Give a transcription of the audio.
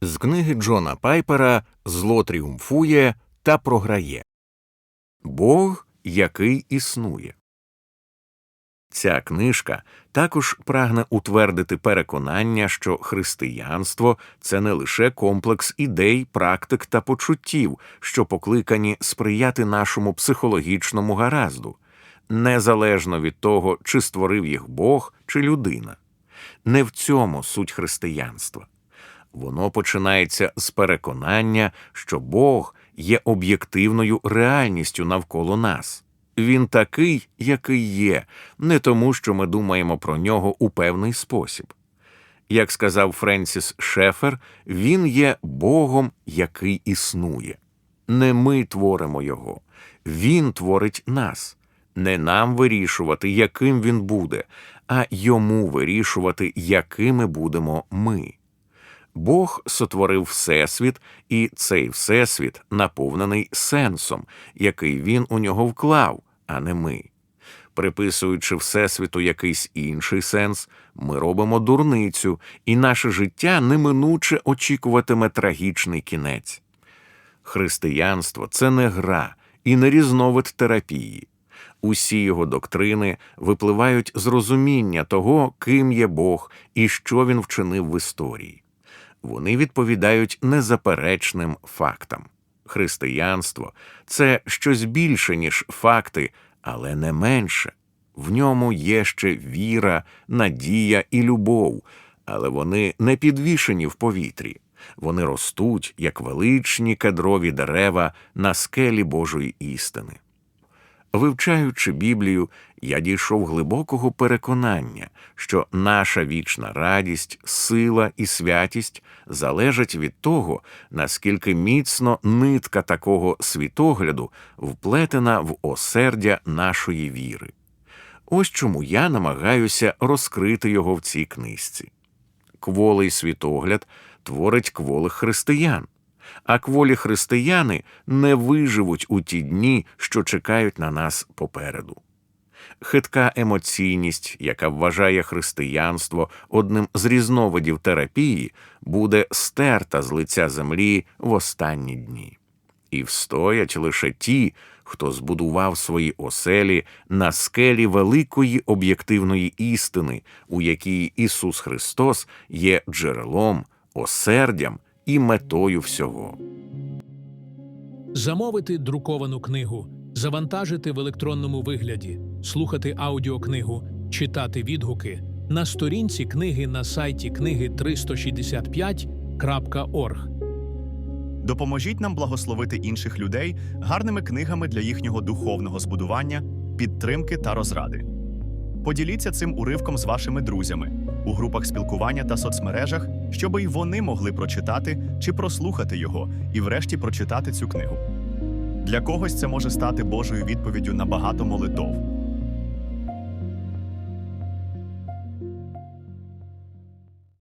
З книги Джона Пайпера Зло тріумфує та програє. Бог, який існує. Ця книжка також прагне утвердити переконання, що християнство це не лише комплекс ідей, практик та почуттів, що покликані сприяти нашому психологічному гаразду, незалежно від того, чи створив їх Бог чи людина. Не в цьому суть християнства. Воно починається з переконання, що Бог є об'єктивною реальністю навколо нас. Він такий, який є, не тому, що ми думаємо про нього у певний спосіб. Як сказав Френсіс Шефер, він є Богом, який існує. Не ми творимо його, він творить нас. Не нам вирішувати, яким він буде, а йому вирішувати, якими будемо ми. Бог сотворив Всесвіт, і цей Всесвіт наповнений сенсом, який він у нього вклав, а не ми. Приписуючи Всесвіту якийсь інший сенс, ми робимо дурницю, і наше життя неминуче очікуватиме трагічний кінець. Християнство це не гра і не різновид терапії. Усі його доктрини випливають з розуміння того, ким є Бог і що він вчинив в історії вони відповідають незаперечним фактам. Християнство це щось більше, ніж факти, але не менше. В ньому є ще віра, надія і любов, але вони не підвішені в повітрі. Вони ростуть, як величні кедрові дерева на скелі Божої істини. Вивчаючи Біблію, я дійшов глибокого переконання, що наша вічна радість, сила і святість залежать від того, наскільки міцно нитка такого світогляду вплетена в осердя нашої віри. Ось чому я намагаюся розкрити його в цій книжці. Кволий світогляд творить кволих християн а кволі християни не виживуть у ті дні, що чекають на нас попереду. Хитка емоційність, яка вважає християнство одним з різновидів терапії, буде стерта з лиця землі в останні дні. І встоять лише ті, хто збудував свої оселі на скелі великої об'єктивної істини, у якій Ісус Христос є джерелом, осердям і метою всього. Замовити друковану книгу, завантажити в електронному вигляді, слухати аудіокнигу, читати відгуки на сторінці книги на сайті книги 365.org. Допоможіть нам благословити інших людей гарними книгами для їхнього духовного збудування, підтримки та розради. Поділіться цим уривком з вашими друзями у групах спілкування та соцмережах, щоб і вони могли прочитати чи прослухати його і, врешті, прочитати цю книгу. Для когось це може стати Божою відповіддю на багато молитов,